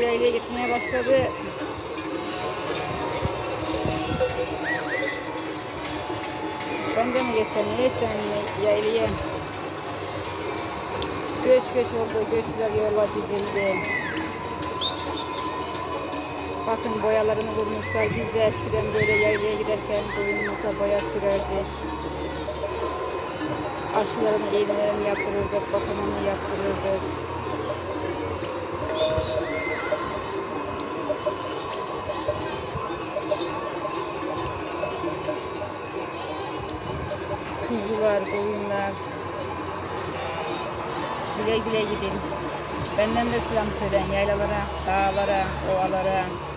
Gençler yaylaya gitmeye başladı. Ben de mi geçsem, neyse yaylaya. Göç göç oldu, göçler yola dizildi. Bakın boyalarını vurmuşlar. Biz de eskiden böyle yaylaya giderken boyunumuza boya sürerdik. Aşılarını, iğnelerini yaptırırdık, bakımını yaptırırdık. Kuzular, koyunlar. Güle güle gidin. Benden de selam söyleyin yaylalara, dağlara, ovalara.